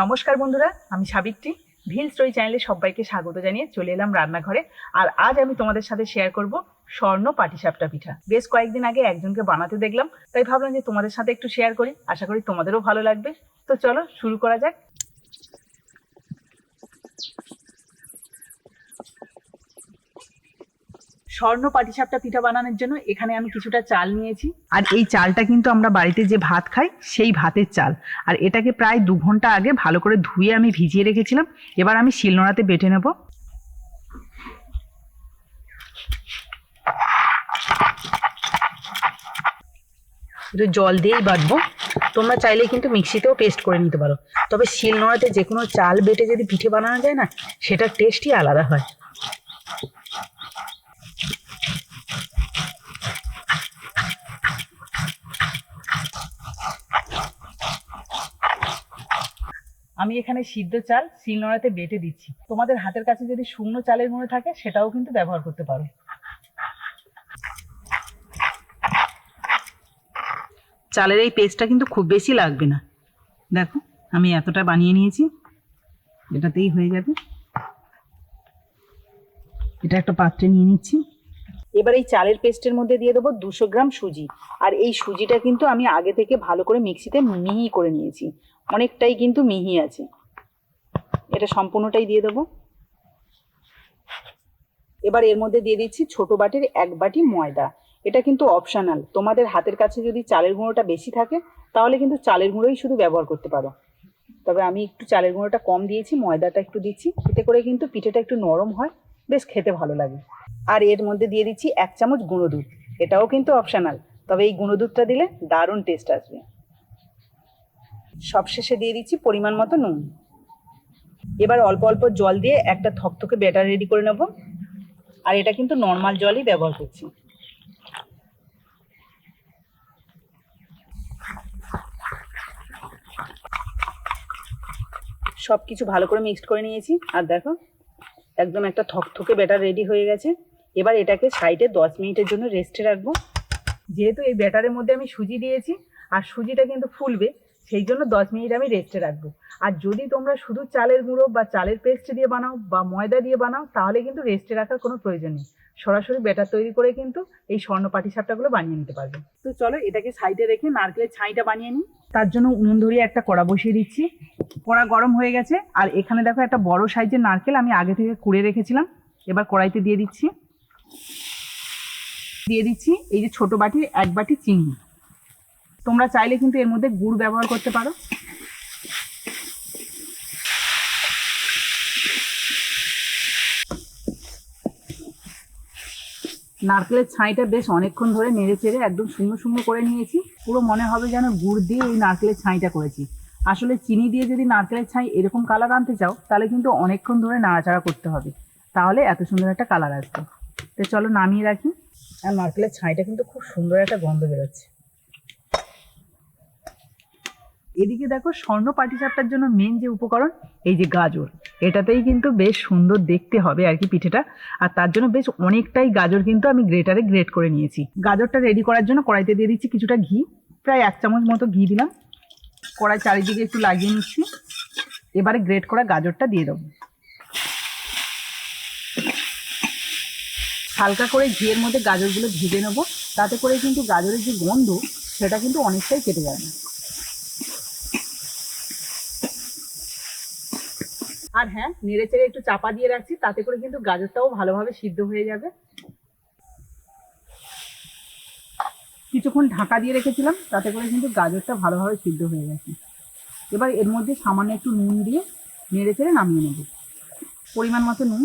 নমস্কার বন্ধুরা, আমি সাবিত্রী। ভিল স্টোরি চ্যানেলে সবাইকে স্বাগত জানিয়ে চলে এলাম রান্নাঘরে। আর আজ আমি তোমাদের সাথে শেয়ার করব স্বর্ণ পাটিসাপটা পিঠা। বেশ কয়েকদিন আগে একজনকে বানাতে দেখলাম, তাই ভাবলাম যে তোমাদের সাথে একটু শেয়ার করি। আশা করি তোমাদেরও ভালো লাগবে। তো চলো শুরু করা যাক। স্বর্ণ পাটিসাপটা পিঠা বানানোর জন্য এখানে আমি কিছুটা চাল নিয়েছি। আর এই চালটা কিন্তু আমরা বাড়িতে যে ভাত খাই, সেই ভাতের চাল। আর এটাকে প্রায় দু ঘণ্টা আগে ভালো করে ধুয়ে আমি ভিজিয়ে রেখেছিলাম। এবার আমি শিলনোড়াতে বেটে নেব। জল দিয়েই বাটবো। তোমরা চাইলে কিন্তু মিক্সিতেও পেস্ট করে নিতে পারো। তবে শিলনোড়াতে যে কোনো চাল বেটে যদি পিঠে বানানো যায় না, সেটার টেস্টই আলাদা হয়। আমি এখানে সিদ্ধ চাল শিলনোড়াতে বেটে দিচ্ছি। তোমাদের হাতের কাছে যদি শুকনো চালের গুঁড়ো থাকে, সেটাও কিন্তু ব্যবহার করতে পারো। চালের এই পেস্টটা কিন্তু খুব বেশি লাগবে না। দেখো, আমি এতটা বানিয়ে নিয়েছি, এটাতেই হয়ে যাবে। এটা একটা পাত্রে নিয়ে নিচ্ছি। এবার এই চালের পেস্টের মধ্যে দিয়ে দেবো দুশো গ্রাম সুজি। আর এই সুজিটা কিন্তু আমি আগে থেকে ভালো করে মিক্সিতে মিহি করে নিয়েছি। অনেকটাই কিন্তু মিহি আছে। এটা সম্পূর্ণটাই দিয়ে দেবো। এবার এর মধ্যে দিয়ে দিচ্ছি ছোট বাটির এক বাটি ময়দা। এটা কিন্তু অপশানাল তোমাদের হাতের কাছে যদি চালের গুঁড়োটা বেশি থাকে, তাহলে কিন্তু চালের গুঁড়োই শুধু ব্যবহার করতে পারো। তবে আমি একটু চালের গুঁড়োটা কম দিয়েছি, ময়দাটা একটু দিচ্ছি। এতে করে কিন্তু পিঠেটা একটু নরম হয়। বেশ খেতে ভালো লাগে। আর এর মধ্যে দিয়ে দিচ্ছি এক চামচ গুঁড়ো দুধ। এটাও কিন্তু অপশনাল তবে এই গুঁড়ো দুধটা দিলে দারুণ টেস্ট আসবে। সবশেষে দিয়ে দিচ্ছি পরিমাণ মতো নুন। এবার অল্প অল্প জল দিয়ে একটা থকথকে ব্যাটার রেডি করে নেব। আর এটা কিন্তু নর্মাল জলই ব্যবহার করছি। সব কিছু ভালো করে মিক্সড করে নিয়েছি। আর দেখো একদম একটা থকথকে ব্যাটার রেডি হয়ে গেছে। এবার এটাকে সাইডে দশ মিনিটের জন্য রেস্টে রাখব। যেহেতু এই ব্যাটারের মধ্যে আমি সুজি দিয়েছি, আর সুজিটা কিন্তু ফুলবে, সেই জন্য দশ মিনিট আমি রেস্টে রাখব। আর যদি তোমরা শুধু চালের গুঁড়ো বা চালের পেস্ট দিয়ে বানাও বা ময়দা দিয়ে বানাও, তাহলে কিন্তু রেস্টে রাখার কোনো প্রয়োজন নেই। সরাসরি ব্যাটার তৈরি করে কিন্তু এই স্বর্ণ পাটিসাপটাগুলো বানিয়ে নিতে পারবে। তো চলো এটাকে সাইডে রেখে নারকেলের ছাইটা বানিয়ে নিই। তার জন্য উনুন ধরিয়ে একটা কড়া বসিয়ে দিচ্ছি। কড়া গরম হয়ে গেছে। আর এখানে দেখো একটা বড় সাইজের নারকেল আমি আগে থেকে কুড়ে রেখেছিলাম। এবার কড়াইতে দিয়ে দিচ্ছি। দিয়ে দিচ্ছি এই যে ছোট বাটির এক বাটি চিনি। তোমরা চাইলে কিন্তু এর মধ্যে গুড় ব্যবহার করতে পারো। নারকেলের ছাঁইটা বেশ অনেকক্ষণ ধরে নেড়ে চেড়ে একদম শূন্য শূন্য করে নিয়েছি। পুরো মনে হবে যেন গুড় দিয়ে ওই নারকেলের ছাঁইটা করেছি। আসলে চিনি দিয়ে যদি নারকেলের ছাই এরকম কালার আনতে চাও, তাহলে কিন্তু অনেকক্ষণ ধরে নাড়াচাড়া করতে হবে। তাহলে এত সুন্দর একটা কালার আসবে। তো চলো নামিয়ে রাখি। আর নারকেলের ছাইটা কিন্তু খুব সুন্দর একটা গন্ধ বেরোচ্ছে। এদিকে দেখো স্বর্ণ পাটিসাপটার জন্য মেন যে উপকরণ, এই যে গাজর। এটাতেই কিন্তু বেশ সুন্দর দেখতে হবে আর কি পিঠেটা। আর তার জন্য বেশ অনেকটাই গাজর কিন্তু আমি গ্রেটারে গ্রেট করে নিয়েছি। গাজরটা রেডি করার জন্য কড়াইতে দিয়ে দিচ্ছি কিছুটা ঘি। প্রায় এক চামচ মতো ঘি দিলাম। কড়াই চারিদিকে একটু লাগিয়ে নিচ্ছি। এবারে গ্রেট করা গাজরটা দিয়ে দেবো। হালকা করে ঘিয়ের মধ্যে গাজরগুলো ভেজে নেব। তাতে করে কিন্তু গাজরের যে গন্ধ, সেটা কিন্তু অনেকটাই কেটে যাবে। আর হ্যাঁ নেড়ে চেড়ে একটু চাপা দিয়ে রাখছি, তাতে করে কিন্তু গাজরটাও ভালোভাবে সিদ্ধ হয়ে যাবে। কিছুক্ষণ ঢাকা দিয়ে রেখেছিলাম, তাতে করে কিন্তু গাজরটা ভালোভাবে সিদ্ধ হয়ে গেছে। এবার এর মধ্যে সামান্য একটু নুন দিয়ে নেড়ে চেড়ে নামিয়ে নেব। পরিমাণ মতো নুন।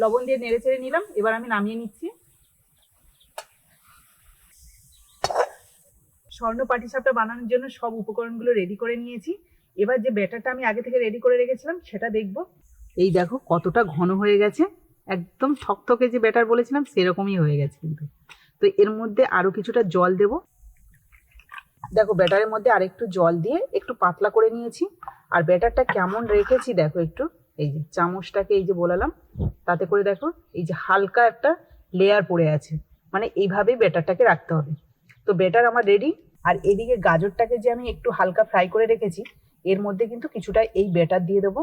লবণ দিয়ে নেড়ে চেড়ে নিলাম, এবার আমি নামিয়ে নিচ্ছি। স্বর্ণ পাটিসাপটা বানানোর জন্য সব উপকরণগুলো রেডি করে নিয়েছি। এবার যে ব্যাটারটা আমি আগে থেকে রেডি করে রেখেছিলাম, সেটা দেখব। এই দেখো কতটা ঘন হয়ে গেছে। একদম থকথকে যে ব্যাটার বলেছিলাম, সেরকমই হয়ে গেছে কিন্তু। তো এর মধ্যে আরও কিছুটা জল দেব। দেখো ব্যাটারের মধ্যে আরেকটু জল দিয়ে একটু পাতলা করে নিয়েছি। আর ব্যাটারটা কেমন রেখেছি দেখো একটু। এই যে চামচটাকে এই যে বলালাম, তাতে করে দেখো এই যে হালকা একটা লেয়ার পড়ে আছে। মানে এইভাবেই ব্যাটারটাকে রাখতে হবে। তো ব্যাটার আমার রেডি আর এদিকে গাজরটাকে যে আমি একটু হালকা ফ্রাই করে রেখেছি, এর মধ্যে কিন্তু কিছুটা এই ব্যাটার দিয়ে দেবো।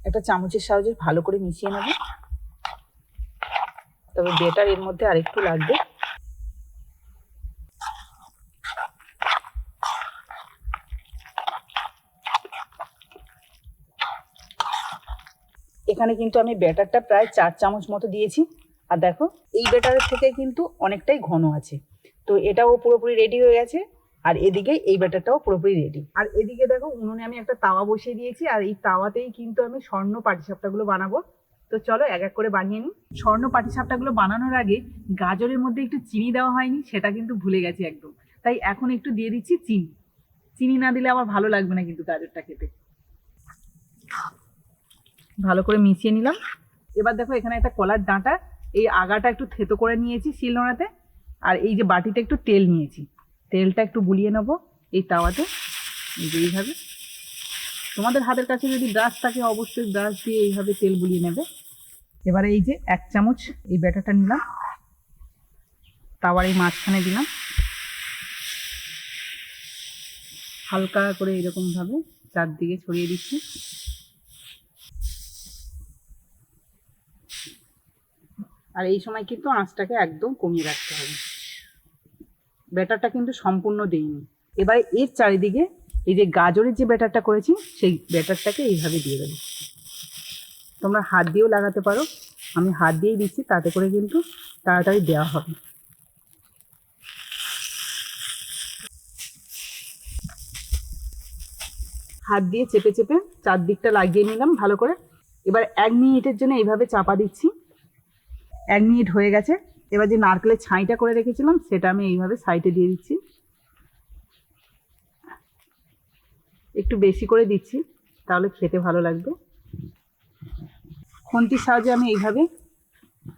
একটা চামচের সাহায্যে ভালো করে মিশিয়ে নেব। তবে বেটার এর মধ্যে আরেকটু লাগবে। এখানে কিন্তু আমি ব্যাটারটা প্রায় চার চামচ মতো দিয়েছি। আর দেখো, এই ব্যাটারের থেকে কিন্তু অনেকটাই ঘন আছে। তো এটাও পুরোপুরি রেডি হয়ে গেছে। আর এদিকে এই ব্যাটারটাও পুরোপুরি রেডি আর এদিকে দেখো, উনুনে আমি একটা তাওয়া বসিয়ে দিয়েছি, আর এই তাওয়াতেই কিন্তু আমি স্বর্ণ পাটিসাপটাগুলো বানাবো। তো চলো এক এক করে বানিয়ে নিই। স্বর্ণ পাটিসাপটাগুলো বানানোর আগে গাজরের মধ্যে একটু চিনি দেওয়া হয়নি, সেটা কিন্তু ভুলে গেছি একদম। তাই এখন একটু দিয়ে দিচ্ছি চিনি। চিনি না দিলে আমার ভালো লাগবে না কিন্তু গাজরটা খেতে। ভালো করে মিশিয়ে নিলাম। এবার দেখো এখানে একটা কলার ডাঁটা, এই আগাটা একটু থেতো করে নিয়েছি শিলনোড়াতে। আর এই যে বাটিতে একটু তেল নিয়েছি। তেলটা একটু বুলিয়ে নেব এই তাওয়াতে। এইভাবে। তোমাদের হাতের কাছে যদি ব্রাশ থাকে, অবশ্যই ব্রাশ দিয়ে এইভাবে তেল বুলিয়ে নেবে। এবারে এই যে এক চামচ এই ব্যাটারটা নিলাম। তাওয়ার এই মাঝখানে দিলাম। হালকা করে এরকমভাবে চারদিকে ছড়িয়ে দিচ্ছি। আর এই সময় কিন্তু আঁচটাকে একদম কমিয়ে রাখতে হবে। ব্যাটারটা কিন্তু সম্পূর্ণ দিইনি। এবারে এর চারিদিকে এই যে গাজরের যে ব্যাটারটা করেছি, সেই ব্যাটারটাকে এইভাবে দিয়ে দেবো। তোমরা হাত দিয়েও লাগাতে পারো, আমি হাত দিয়েই দিচ্ছি, তাতে করে কিন্তু তাড়াতাড়ি দেওয়া হবে। হাত দিয়ে চেপে চেপে চারদিকটা লাগিয়ে নিলাম ভালো করে। এবার এক মিনিটের জন্য এইভাবে চাপা দিচ্ছি। এক মিনিট হয়ে গেছে। এবার যে নারকেলের ছাইটা করে রেখেছিলাম, সেটা আমি এইভাবে সাইডে দিয়ে দিচ্ছি। একটু বেশি করে দিচ্ছি, তাহলে খেতে ভালো লাগবে। খুন্তির সাহায্যে আমি এইভাবে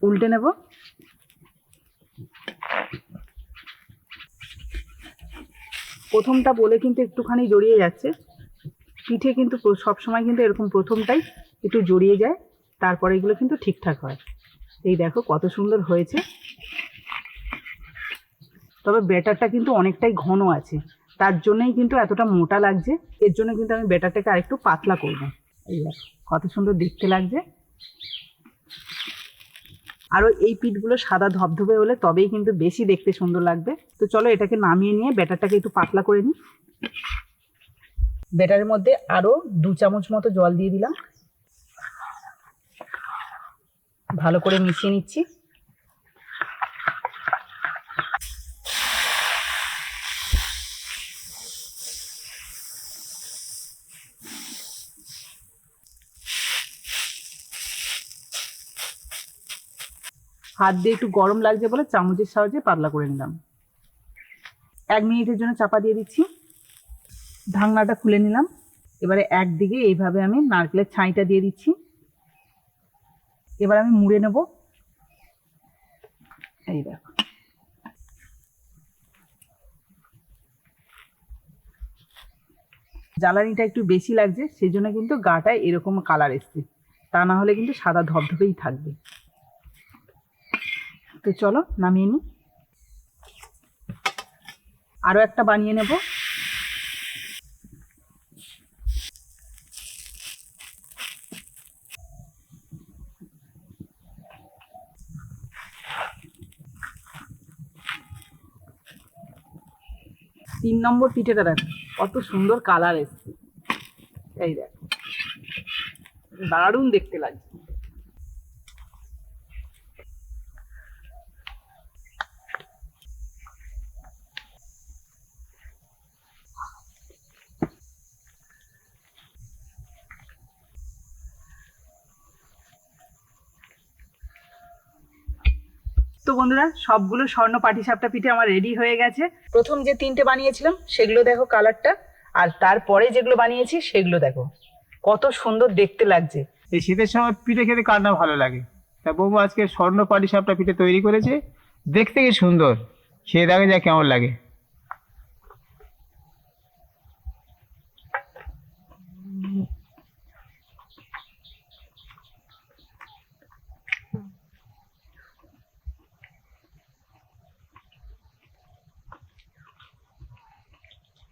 উল্টে নেব। প্রথমটা বলে কিন্তু একটুখানি জড়িয়ে যাচ্ছে। পিঠে কিন্তু সব সময় কিন্তু এরকম প্রথমটাই একটু জড়িয়ে যায়, তারপরে এগুলো কিন্তু ঠিকঠাক হয়। এই দেখো কত সুন্দর হয়েছে। তবে ব্যাটারটা কিন্তু অনেকটাই ঘন আছে। তার জন্যই কিন্তু এতটা মোটা লাগছে। এর জন্য কিন্তু আমি ব্যাটারটাকে আরেকটু পাতলা করব। কত সুন্দর দেখতে লাগছে। আরও এই পিঠগুলো সাদা ধবধবে হলে তবেই কিন্তু বেশি দেখতে সুন্দর লাগবে। তো চলো এটাকে নামিয়ে নিয়ে ব্যাটারটাকে একটু পাতলা করে নিই। ব্যাটারের মধ্যে আরও দু চামচ মতো জল দিয়ে দিলাম। ভালো করে মিশিয়ে নিচ্ছি। হাত দিয়ে একটু গরম লাগছে বলে চামচের সাহায্যে পাতলা করে নিলাম। এক মিনিটের জন্য চাপা দিয়ে দিচ্ছি। ঢাকনাটা খুলে নিলাম। এবারে একদিকে এইভাবে আমি নারকেলের ছাইটা দিয়ে দিচ্ছি। এবার আমি মুড়ে নেব। এই দেখো। জ্বালানিটা একটু বেশি লাগছে সেই জন্য কিন্তু গাটায় এরকম কালার এসছে। তা না হলে কিন্তু সাদা ধবধবেই থাকবে। তো চলো, নামিয়ে নিই আরও একটা বানিয়ে নেব। তিন নম্বর পিঠেটা দেখো, কত সুন্দর কালার এসছে। এই দেখ, দারুণ দেখতে লাগছে তো বন্ধুরা, সবগুলো স্বর্ণ পাটিসাপটা পিঠে আমার রেডি হয়ে গেছে। প্রথম যে তিনটে বানিয়েছিলাম, সেগুলো দেখো কালারটা আর তারপরে যেগুলো বানিয়েছি, সেগুলো দেখো। কত সুন্দর দেখতে লাগছে। এই শীতের সময় পিঠে খেতে কার না ভালো লাগে? তা বৌমা আজকে স্বর্ণ পাটি সাপটা পিঠে তৈরি করেছে, দেখতে কি সুন্দর? খেয়ে দেখা যায় কেমন লাগে।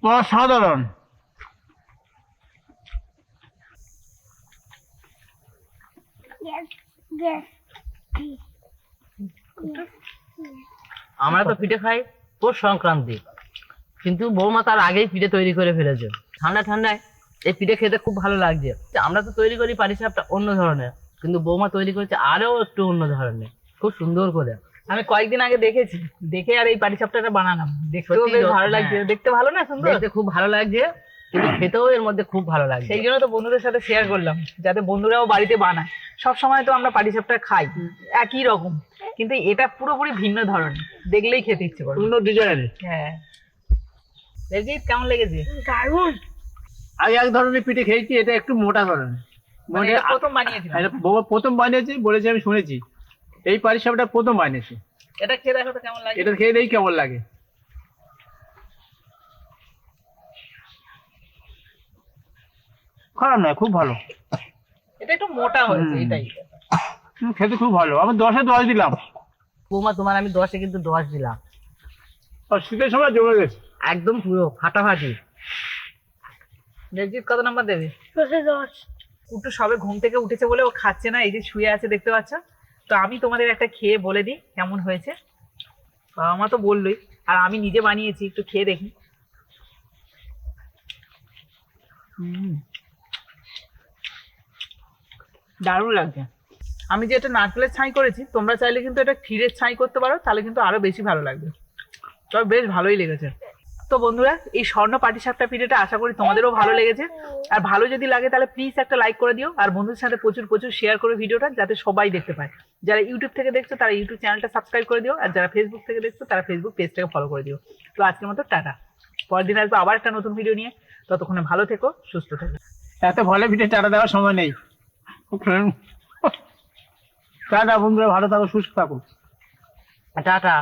অসাধারণ। আমরা তো পিঠে খাই পৌষ সংক্রান্তি, কিন্তু বৌমা তার আগেই পিঠে তৈরি করে ফেলেছে। ঠান্ডা ঠান্ডায় এই পিঠে খেতে খুব ভালো লাগছে। আমরা তো তৈরি করি পাটিসাপটা অন্য ধরনের, কিন্তু বৌমা তৈরি করেছে আরও একটু অন্য ধরনের, খুব সুন্দর করে। আমি কয়েকদিন আগে দেখেছি। দেখে আর এই পাটিসাপটাটা বানালাম। দেখতেও বেশ ভালো লাগছে। হ্যাঁ। দেখতে ভালো না সুন্দর? দেখতে খুব ভালো লাগছে কিন্তু খেতেও এর মধ্যে খুব ভালো লাগছে। সেই জন্য তো বন্ধুদের সাথে শেয়ার করলাম যাতে বন্ধুরাও বাড়িতে বানায়। সব সময় তো আমরা পাটিসাপটা খাই একই রকম। কিন্তু এটা পুরোপুরি ভিন্ন ধরনের। দেখলেই খেতে ইচ্ছে করে। অন্য ডিজাইনের হ্যাঁ। দেখি কেমন লেগেছে? দারুণ। আগে এক ধরনের পিঠে খেয়েছি এটা একটু মোটা ধরনের। মানে মানে প্রথম বানিয়েছি প্রথম বানিয়েছে বলেছে আমি শুনেছি। এই পারিসাপটা প্রথম বানিয়েছে এটা খেয়ে দেখো তো কেমন লাগে। এটা খেয়ে দেখি কেমন লাগে। খারাপ নয় খুব ভালো। এটা একটু মোটা হয়েছে এটাই। খেতে খুব ভালো। আমি দশে দশ দিলাম। বৌমা তোমার আমি দশে কিন্তু দশ দিলাম। আর শীতের সময় জমে গেছে। একদম পুরো ফাটাফাটি। নির্জিৎ কত নাম্বার দেবে? কুট্টু সবে ঘুম থেকে উঠেছে বলে ও খাচ্ছে না এই যে শুয়ে আছে দেখতে পাচ্ছ? তো আমি তোমাদের একটা খেয়ে বলে দিই কেমন হয়েছে। বাবা মা তো বললোই, আর আমি নিজে বানিয়েছি, একটু খেয়ে দেখি। দারুণ লাগছে। আমি যে এটা নারকেলের ছাই করেছি, তোমরা চাইলে কিন্তু এটা ক্ষীরের ছাই করতে পারো, তাহলে কিন্তু আরও বেশি ভালো লাগবে। তবে বেশ ভালোই লেগেছে। তো বন্ধুরা এই স্বর্ণ পাটিসাপটা ভিডিওটা আশা করি তোমাদেরও ভালো লেগেছে। আর ভালো যদি লাগে তাহলে প্লিজ একটা লাইক করে দিও। আর বন্ধুদের সাথে প্রচুর প্রচুর শেয়ার করে ভিডিওটা যাতে সবাই দেখতে পায়। যারা ইউটিউব থেকে দেখছ তারা ইউটিউব চ্যানেলটা সাবস্ক্রাইব করে দিও। আর যারা ফেসবুক থেকে দেখছ তারা ফেসবুক পেজটাকে ফলো করে দিও। তো আজকের মতো টাটা। পরের দিন আসব আবার একটা নতুন ভিডিও নিয়ে। ততক্ষণে ভালো থেকো সুস্থ থেকো। এত ভালো ভিডিও টাটা দেওয়ার সময় নেই। টাটা বন্ধুরা ভালো থাকো সুস্থ থাকো। টাটা।